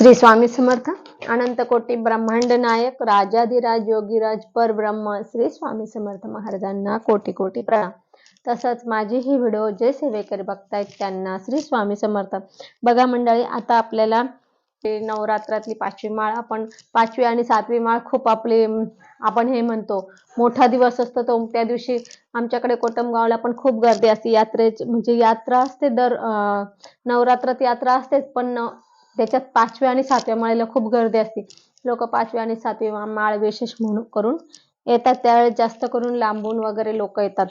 श्री स्वामी समर्थ अनंत कोटी ब्रह्मांड नायक राजाधिराज योगीराज परब्रह्म श्री स्वामी समर्थ महाराजांना कोटी कोटी प्रणाम तसंच माझी ही व्हिडिओ जे सेवेकरी बघतायत त्यांना श्री स्वामी समर्थ. बघा मंडळी आता आपल्याला नवरात्रातली पाचवी माळ आपण पाचवी आणि सातवी माळ खूप आपली आपण हे म्हणतो मोठा दिवस असतो तो. त्या दिवशी आमच्याकडे कोटमगावला पण खूप गर्दी असते. यात्रेची म्हणजे यात्रा असते दर नवरात्रात यात्रा असतेच पण त्याच्यात पाचव्या आणि सातव्या माळेला खूप गर्दी असते. लोक पाचव्या आणि सातवी माळ विशेष म्हणून करून येतात. त्यावेळेस जास्त करून लांबून वगैरे लोक येतात.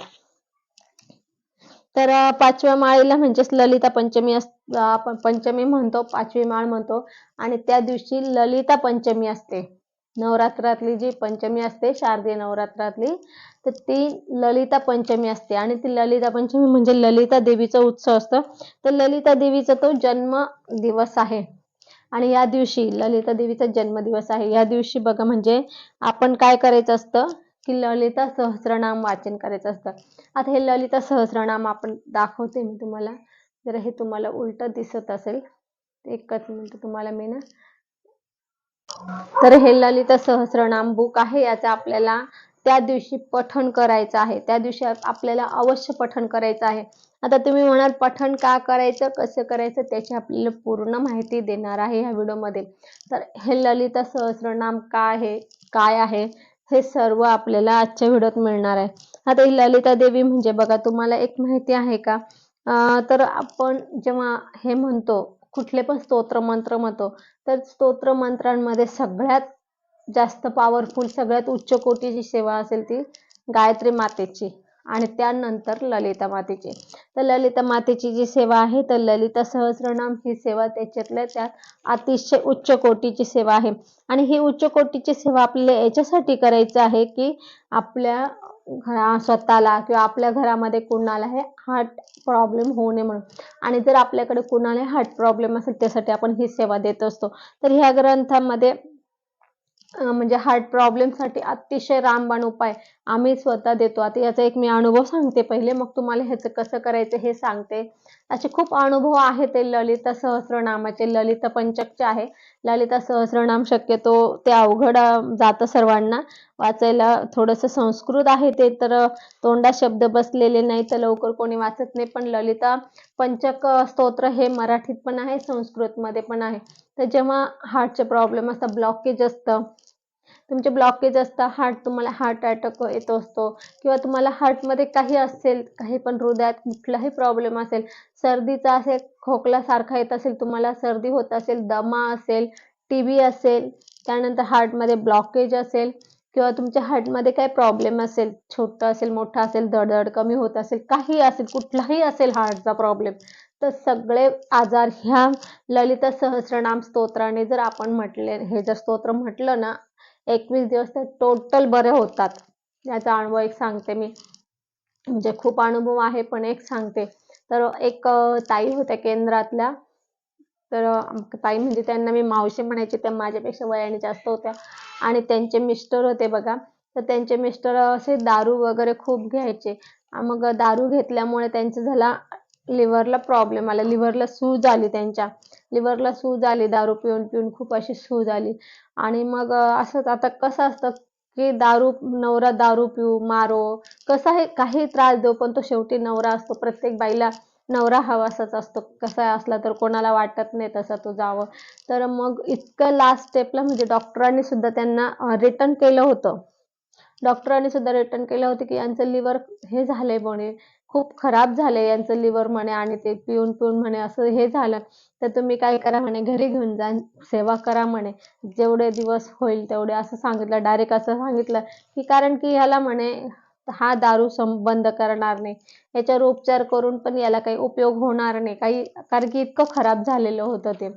तर पाचव्या माळेला म्हणजेच ललिता पंचमी अस आपण पंचमी म्हणतो पाचवी माळ म्हणतो आणि त्या दिवशी ललिता पंचमी असते. नवरात्रातली जी पंचमी असते शारदीय नवरात्रातली तर ती ललिता पंचमी असते. आणि ती ललिता पंचमी म्हणजे ललिता देवीचा उत्सव असतो. तर ललिता देवीचा तो जन्म दिवस आहे. आणि या दिवशी ललिता देवीचा जन्मदिवस आहे. या दिवशी बघा म्हणजे आपण काय करायचं असतं? की ललिता सहस्रनाम वाचन करायचं असतं. आता हे ललिता सहस्रनाम आपण दाखवते मी तुम्हाला. जर हे तुम्हाला उलट दिसत असेल. एकच मिनिट तुम्हाला मी ना तर हे ललिता सहस्रनाम बुक आहे. याचं आपल्याला त्या दिवशी पठण करायचं आहे. त्या दिवशी आपल्याला अवश्य पठण करायचं आहे. आता तुम्ही म्हणाल पठण का करायचं कसं करायचं त्याची आपल्याला पूर्ण माहिती देणार आहे ह्या व्हिडिओमध्ये. तर हे ललिता सहस्रनाम काय आहे काय आहे हे सर्व आपल्याला आजच्या व्हिडिओत मिळणार आहे. आता ही ललिता देवी म्हणजे बघा तुम्हाला एक माहिती आहे का? आ, तर आपण जेव्हा हे म्हणतो कुठले पण स्तोत्र मंत्र म्हणतो तर स्तोत्र मंत्रांमध्ये सगळ्यात जास्त पॉवरफुल सगळ्यात उच्च कोटीची सेवा असेल ती गायत्री मातेची आणि त्यानंतर ललिता मातेची. तर ललिता मातेची जी सेवा आहे तर ललिता सहस्रनाम ही सेवा त्याच्यातल्या त्यात अतिशय उच्च कोटीची सेवा आहे. आणि ही उच्च कोटीची सेवा आपल्याला याच्यासाठी करायची आहे की आपल्या घरा स्वतःला किंवा आपल्या घरामध्ये कुणाला हे हार्ट प्रॉब्लेम होऊ नये म्हणून. आणि जर आपल्याकडे कुणाला हार्ट प्रॉब्लेम असेल त्यासाठी आपण ही सेवा देत असतो. तर ह्या ग्रंथामध्ये म्हणजे हार्ट प्रॉब्लेमसाठी अतिशय रामबाण उपाय आम्ही स्वतः देतो. आता याचा एक मी अनुभव सांगते पहिले मग तुम्हाला ह्याचं कसं करायचं हे सांगते. असे खूप अनुभव आहेत ते ललिता सहस्रनामाचे. ललिता पंचकचे आहे. ललिता सहस्रनाम शक्यतो ते अवघड जातं सर्वांना. वाचायला थोडंसं संस्कृत आहे ते तर तोंडा शब्द बसलेले नाही तर लवकर कोणी वाचत नाही. पण ललिता पंचक स्तोत्र हे मराठीत पण आहे संस्कृतमध्ये पण आहे. तर जेव्हा हार्टचे प्रॉब्लेम असतात ब्लॉकेज असतं तुमचे ब्लॉकेज असतं हार्ट तुम्हाला हार्ट अटॅक येत असतो किंवा तुम्हाला हार्टमध्ये काही असेल काही पण हृदयात कुठलाही प्रॉब्लेम असेल सर्दीचा असेल खोकला सारखा येत असेल तुम्हाला सर्दी होत असेल दमा असेल टी बी असेल त्यानंतर हार्टमध्ये ब्लॉकेज असेल किंवा तुमच्या हार्टमध्ये काही प्रॉब्लेम असेल छोटं असेल मोठं असेल धडधड कमी होत असेल काही असेल कुठलाही असेल हार्टचा प्रॉब्लेम तर सगळे आजार ह्या ललिता सहस्रनाम स्तोत्राने जर आपण म्हटले हे जर स्तोत्र म्हटलं ना एकवीस दिवस तर टोटल बरे होतात. याचा अनुभव एक सांगते मी. म्हणजे खूप अनुभव आहे पण एक सांगते. तर एक ताई होत्या केंद्रातल्या. तर ताई म्हणजे त्यांना मी मावशी म्हणायचे त्या माझ्यापेक्षा वयाने जास्त होत्या. आणि त्यांचे मिस्टर होते बघा. तर त्यांचे मिस्टर असे दारू वगैरे खूप घ्यायचे. मग दारू घेतल्यामुळे त्यांचं झाला लिव्हरला प्रॉब्लेम आला. लिव्हरला सूज आली त्यांच्या. लिव्हरला सूज आली दारू पिऊन पिऊन खूप अशी सूज आली. आणि मग असंच आता कसं असतं की दारू नवरा दारू पिऊ मारो कसाही काही त्रास देऊ पण तो शेवटी नवरा असतो. प्रत्येक बाईला नवरा हवासाच असतो. कसा असला तर कोणाला वाटत नाही तसा तो जावं. तर मग इतकं लास्ट स्टेपला म्हणजे डॉक्टरांनी सुद्धा त्यांना रिटर्न केलं होतं. डॉक्टरांनी सुद्धा रिटर्न केलं होतं की यांचं लिव्हर हे झालंय म्हणे. खूप खराब झालं यांचं लिव्हर म्हणे आणि ते पिऊन पिऊन म्हणे असं हे झालं. तर तुम्ही काय करा म्हणे घरी घेऊन जा सेवा करा म्हणे. जेवढे दिवस होईल तेवढे असं सांगितलं डायरेक्ट असं सांगितलं की कारण की ह्याला म्हणे हा दारू सं बंद करणार नाही. याच्यावर उपचार करून पण याला काही उपयोग होणार नाही. काही कारण की इतकं खराब झालेलं होतं ते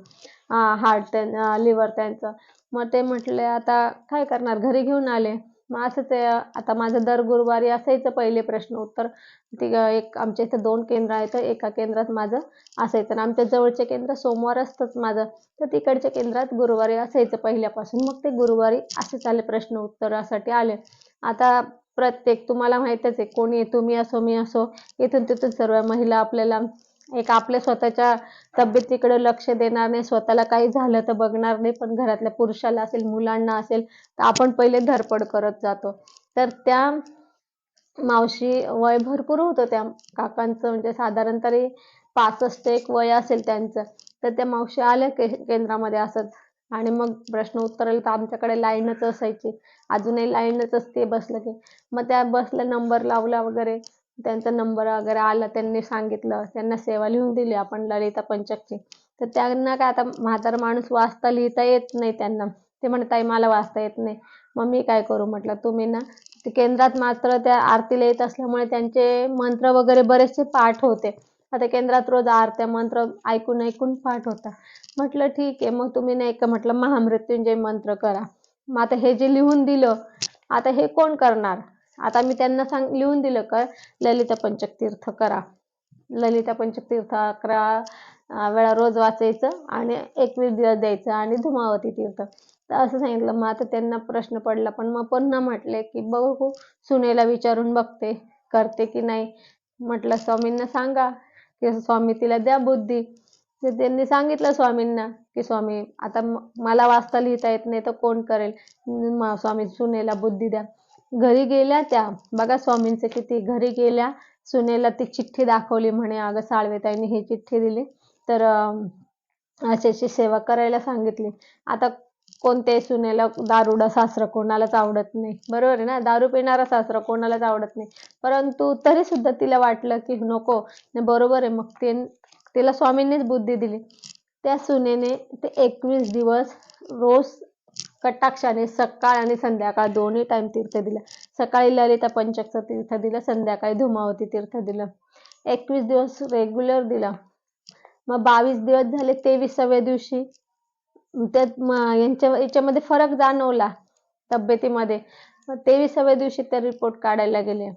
हार्ट लिव्हर त्यांचं. मग ते म्हटले आता काय करणार? घरी घेऊन आले. मग असंच आहे, आता माझं दर गुरुवारी असायचं पहिले प्रश्न उत्तर. ती एक आमच्या इथं दोन केंद्र आहेत एका केंद्रात माझं असायचं आणि आमच्या जवळचे केंद्र सोमवार असतंच माझं. तर तिकडच्या केंद्रात गुरुवारी असायचं पहिल्यापासून. मग ते गुरुवारी असेच आले प्रश्न उत्तरासाठी आले. आता प्रत्येक तुम्हाला माहीतच आहे कोणी तुम्ही असो मी असो इथून तिथून सर्व महिला आपल्याला एक आपल्या स्वतःच्या तब्येतीकडे लक्ष देणार नाही स्वतःला काही झालं तर बघणार नाही पण घरातल्या पुरुषाला असेल मुलांना असेल तर आपण पहिले धडपड करत जातो. तर त्या मावशी वय भरपूर होतं त्या काकांचं म्हणजे साधारण तरी पासष्ट एक वय असेल त्यांचं. तर त्या मावशी आल्या के केंद्रामध्ये असंच आणि मग प्रश्न उत्तराला तर आमच्याकडे लाईनच असायची. अजूनही लाईनच असते बसलं की. मग त्या बसला नंबर लावला वगैरे. त्यांचा नंबर वगैरे आला त्यांनी सांगितलं त्यांना सेवा लिहून दिली आपण ललिता पंचकची तर त्यांना काय आता म्हातारा माणूस वाचता लिहिता येत नाही त्यांना. ते म्हणताय मला वाचता येत नाही. मग मी काय करू? म्हटलं तुम्ही ना ते केंद्रात मात्र त्या आरतीला येत असल्यामुळे त्यांचे मंत्र वगैरे बरेचसे पाठ होते. आता केंद्रात रोज आरत्या मंत्र ऐकून ऐकून पाठ होता म्हटलं ठीक आहे मग तुम्ही नाही का? म्हटलं महामृत्युंजय मंत्र करा. मग आता हे जे लिहून दिलं आता हे कोण करणार? आता मी त्यांना सांग लिहून दिलं का ललिता पंचक तीर्थ करा. ललिता पंचकतीर्थ अकरा वेळा रोज वाचायचं आणि एकवीस दिवस द्यायचं आणि धुमावती तीर्थ. तर असं सांगितलं. मग आता त्यांना प्रश्न पडला. पण मग पुन्हा म्हटले की बघू सुनेला विचारून बघते करते की नाही. म्हटलं स्वामींना सांगा की स्वामी तिला द्या बुद्धी. तर त्यांनी सांगितलं स्वामींना की स्वामी आता म- मला वाचता लिहिता येत नाही तर कोण करेल? स्वामी सुनेला बुद्धी द्या. घरी गेल्या त्या. बघा स्वामींचं किती. घरी गेल्या सुनेला ती चिठ्ठी दाखवली म्हणे अगं साळवेताईने ही चिठ्ठी दिली. तर अशाची अशी सेवा करायला सांगितली. आता कोणत्याही सुनेला दारुडा सासरा कोणालाच आवडत नाही. बरोबर आहे ना? दारू पिणारा सासरा कोणालाच आवडत नाही. परंतु तरी सुद्धा तिला वाटलं की नको. बरोबर आहे मग ते तिला स्वामींनीच बुद्धी दिली. त्या सुनेने ते एकवीस दिवस रोज कटाक्षाने सकाळ आणि संध्याकाळ दोन्ही टाइम तीर्थ दिलं. सकाळी ललिता पंचकचं तीर्थ दिलं संध्याकाळी धुमावती तीर्थ दिलं. एकवीस दिवस रेग्युलर दिलं. मग बावीस दिवस झाले तेविसाव्या दिवशी. त्यात यांच्या याच्यामध्ये फरक जाणवला तब्येतीमध्ये. मग तेविसाव्या दिवशी ते रिपोर्ट काढायला गेले.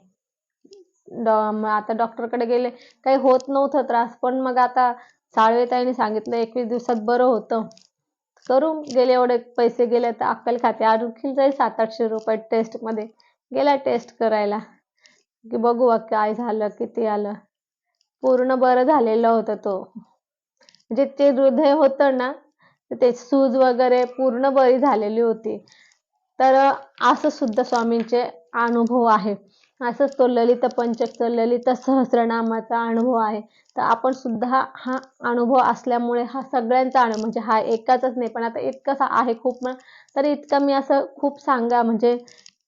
डॉ- मग आता डॉक्टरकडे गेले. काही होत नव्हतं त्रास पण मग आता साळवेताईने सांगितलं एकवीस दिवसात बरं होतं. करून गेले एवढे पैसे गेले तर अक्कल खाते. आणखीन जाईल? सात आठशे रुपये टेस्टमध्ये. गेला टेस्ट करायला. की बघू काय झालं किती आलं. पूर्ण बरं झालेलं होतं तो. म्हणजे ते हृदय होतं ना ते सूज वगैरे पूर्ण बरी झालेली होती. तर असं सुद्धा स्वामींचे अनुभव आहे. असंच तो ललित पंचकचा ललित सहस्रनामाचा अनुभव आहे. तर आपण सुद्धा हा अनुभव असल्यामुळे हा सगळ्यांचा अनुभव म्हणजे हा एकाचाच नाही पण आता इतकासा आहे खूप तर तरी इतका मी असं खूप सांगा म्हणजे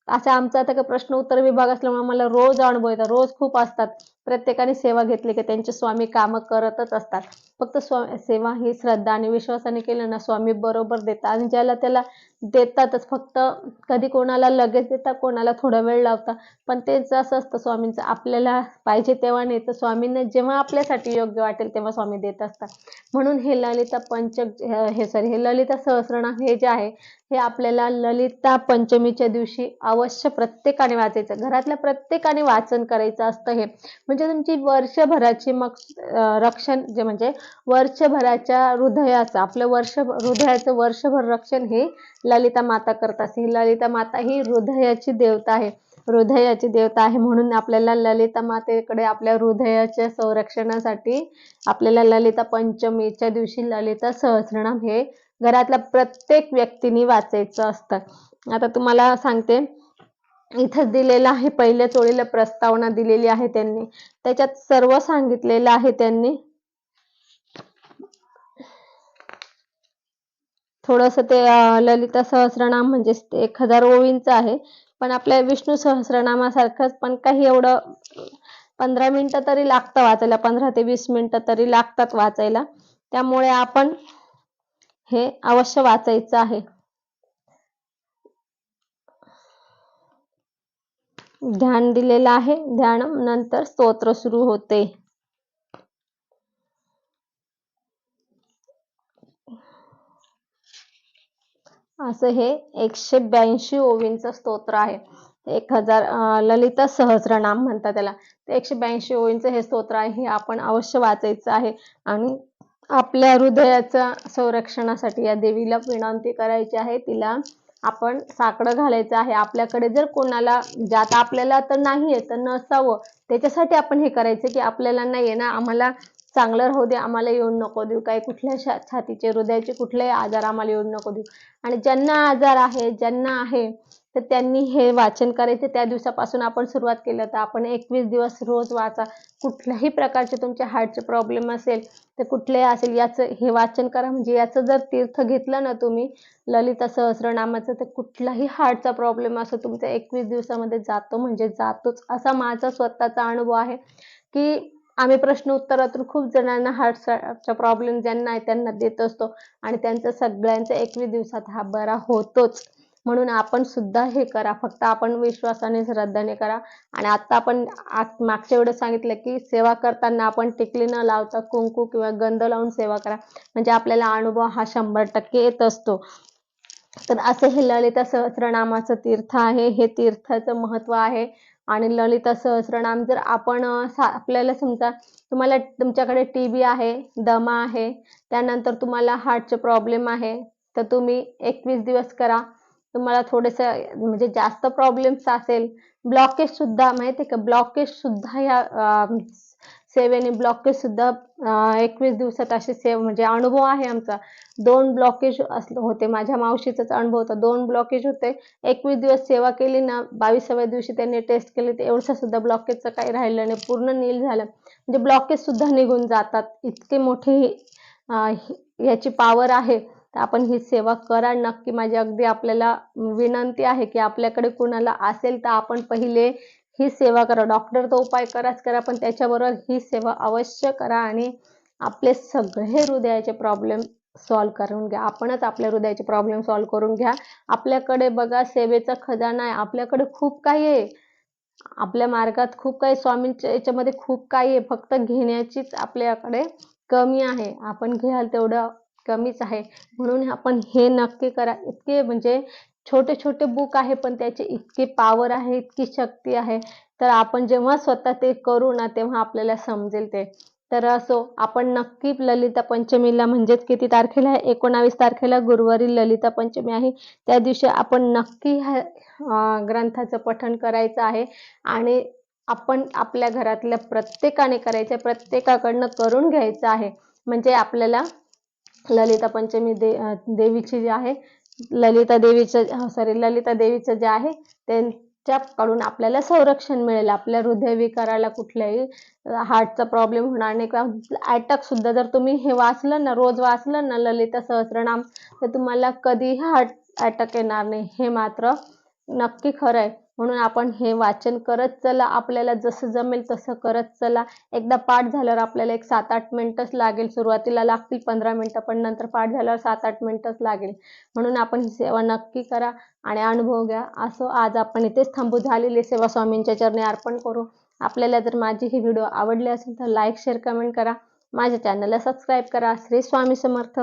असं आमचा आता प्रश्न उत्तर विभाग असल्यामुळे मला रोज अनुभव येतात रोज खूप असतात. प्रत्येकाने सेवा घेतली की त्यांचे स्वामी कामं करतच असतात. फक्त स्वा सेवा ही श्रद्धा आणि विश्वासाने केलं ना स्वामी बरोबर देतात. आणि ज्याला त्याला देतातच फक्त कधी कोणाला लगेच देतात कोणाला थोडा वेळ लावतात पण तेच असं असतं स्वामींचं आपल्याला पाहिजे तेव्हा नाही तर स्वामींना जेव्हा आपल्यासाठी योग्य वाटेल तेव्हा स्वामी देत असतात. म्हणून हे ललिता पंचक हे सॉरी हे ललिता सहस्रनाम हे जे आहे हे आपल्याला ललिता पंचमीच्या दिवशी अवश्य प्रत्येकाने वाचायचं. घरातल्या प्रत्येकाने वाचन करायचं असतं हे. म्हणजे तुमची वर्षभराची मग रक्षण जे म्हणजे वर्षभराच्या हृदयाचं आपलं वर्ष हृदयाचं वर्षभर रक्षण हे ललिता माता करत असते. ही ललिता माता ही हृदयाची देवता आहे. हृदयाची देवता आहे म्हणून आपल्याला ललिता मातेकडे आपल्या हृदयाच्या संरक्षणासाठी आपल्याला ललिता पंचमीच्या दिवशी ललिता सहस्रनाम हे घरातल्या प्रत्येक व्यक्तीने वाचायचं असतं. आता तुम्हाला सांगते इथं दिलेलं आहे पहिल्या चोळीला प्रस्तावना दिलेली आहे त्यांनी. त्याच्यात सर्व सांगितलेलं आहे त्यांनी. थोडस ते ललिता सहस्रनाम म्हणजे एक हजार ओवींचं आहे. पण आपल्या विष्णू सहस्रनामासारखंच पण काही एवढं पंधरा मिनिटं तरी लागतं वाचायला पंधरा ते वीस मिनिटं तरी लागतात वाचायला. त्यामुळे आपण हे अवश्य वाचायचं आहे. ध्यान दिलेलं आहे. ध्यान नंतर स्तोत्र सुरू होते. असं हे एकशे ब्याऐंशी ओवींचं स्तोत्र आहे. एक हजार ललिता ललिता सहस्रनाम म्हणतात त्याला. ते एकशे ब्याऐंशी ओवींचं हे स्तोत्र आहे. हे आपण अवश्य वाचायचं आहे. आणि आपल्या हृदयाच्या संरक्षणासाठी या देवीला विनंती करायची आहे. तिला आपण साकडं घालायचं आहे. आपल्याकडे जर कोणाला जे आता आपल्याला तर नाहीये तर नसावं. त्याच्यासाठी आपण हे करायचं की आपल्याला नाहीये ना आम्हाला चांगलं राहू दे आम्हाला येऊन नको देऊ. काही कुठल्या छा छातीचे हृदयाचे कुठलेही आजार आम्हाला येऊन नको देऊ. आणि ज्यांना आजार आहे ज्यांना आहे तर त्यांनी हे वाचन करायचे. त्या दिवसापासून आपण सुरुवात केलं तर आपण एकवीस दिवस रोज वाचा. कुठल्याही प्रकारचे तुमचे हार्टचे प्रॉब्लेम असेल तर कुठलेही असेल याचं हे वाचन करा. म्हणजे याचं जर तीर्थ घेतलं ना तुम्ही ललिता सहस्रनामाचं तर कुठलाही हार्टचा प्रॉब्लेम असो तुमचा एकवीस दिवसामध्ये जातो. म्हणजे जातोच. असा माझा स्वतःचा अनुभव आहे की आम्ही प्रश्न उत्तरातून खूप जणांना हार्टचा प्रॉब्लेम ज्यांना आहे त्यांना देत असतो. आणि त्यांचा सगळ्यांचा एकवीस दिवसात हा बरा होतोच. म्हणून आपण सुद्धा हे करा. फक्त आपण विश्वासाने श्रद्धाने करा. आणि आता आपण मागच्या वेळेस सांगितलं की सेवा करताना आपण टिकली न लावता कुंकू किंवा गंध लावून सेवा करा. म्हणजे आपल्याला अनुभव हा शंभर टक्के येत असतो. तर असं हे ललिता सहस्रनामाचं तीर्थ आहे. हे तीर्थाचं महत्त्व आहे. आणि ललिता सहस्रनाम जर आपण सा- आपल्याला समजा तुम्हाला तुमच्याकडे टी बी आहे दमा आहे त्यानंतर तुम्हाला हार्टचे प्रॉब्लेम आहे तर तुम्ही एकवीस दिवस करा. तुम्हाला थोडेसे म्हणजे जास्त प्रॉब्लेम्स असेल ब्लॉकेज सुद्धा माहिती आहे का? ब्लॉकेज सुद्धा या सेवेने ब्लॉकेज सुद्धा एकवीस दिवसात असे सेव म्हणजे अनुभव आहे आमचा. दोन ब्लॉकेज होते. माझ्या मावशीचाच अनुभव होता. दोन ब्लॉकेज होते. एकवीस दिवस सेवा केली ना बावीसाव्या दिवशी त्यांनी टेस्ट केली तर एवढसा सुद्धा ब्लॉकेजचं काही राहिलं नाही. पूर्ण नील झालं. म्हणजे ब्लॉकेज सुद्धा निघून जातात. इतके मोठे याची पॉवर आहे. तर आपण ही सेवा करा नक्की. माझी अगदी आपल्याला विनंती आहे की आपल्याकडे कुणाला असेल तर आपण पहिले ही सेवा करा. डॉक्टर तो उपाय कराच करा पण त्याच्याबरोबर ही सेवा अवश्य करा आणि आपले सगळे हृदयाचे प्रॉब्लेम सॉल्व करून घ्या. आपणच आपल्या हृदयाचे प्रॉब्लेम सॉल्व करून घ्या. आपल्याकडे बघा सेवेचा खजाना आहे. आपल्याकडे खूप काही आहे. आपल्या मार्गात खूप काही स्वामींच्या याच्यामध्ये खूप काही आहे. फक्त घेण्याचीच आपल्याकडे कमी आहे. आपण घ्याल तेवढं कमीच आहे. म्हणून आपण हे नक्की करा. इतके म्हणजे छोटे छोटे बुक आहे पण त्याची इतकी पॉवर आहे इतकी शक्ती आहे. तर आपण जेव्हा स्वतः ते करू ना तेव्हा आपल्याला समजेल ते. तर असो आपण नक्की ललिता पंचमीला म्हणजेच किती तारखेला आहे? एकोणावीस तारखेला गुरुवारी ललिता पंचमी आहे. त्या दिवशी आपण नक्की ह्या ग्रंथाचं पठण करायचं आहे. आणि आपण आपल्या घरातल्या प्रत्येकाने करायचं आहे प्रत्येकाकडनं करून घ्यायचं आहे. म्हणजे आपल्याला ललिता पंचमी दे देवीची जी आहे ललिता देवीचं सॉरी ललिता देवीचं जे आहे त्यांच्याकडून आपल्याला संरक्षण मिळेल. आपल्या हृदयविकाराला कुठल्याही हार्टचा प्रॉब्लेम होणार नाही किंवा अटॅक सुद्धा जर तुम्ही हे वाचलं ना रोज वाचलं ना ललिता सहस्रनाम तर तुम्हाला कधीही हार्ट अटॅक येणार नाही. हे मात्र नक्की खरं आहे. म्हणून आपण हे वाचन करत चला आपल्याला जसं जमेल तसं करत चला. एकदा पाठ झाल्यावर आपल्याला एक सात आठ मिनटंच लागेल. सुरुवातीला लागतील पंधरा मिनटं पण नंतर पाठ झाल्यावर सात आठ मिनटंच लागेल. म्हणून आपण ही सेवा नक्की करा आणि अनुभव घ्या. असो आज आपण इथेच थांबू. झालेली सेवा स्वामींच्या चरणी अर्पण करू. आपल्याला जर माझी ही व्हिडिओ आवडली असेल तर लाईक शेअर कमेंट करा. माझ्या चॅनलला सबस्क्राईब करा. श्री स्वामी समर्थ.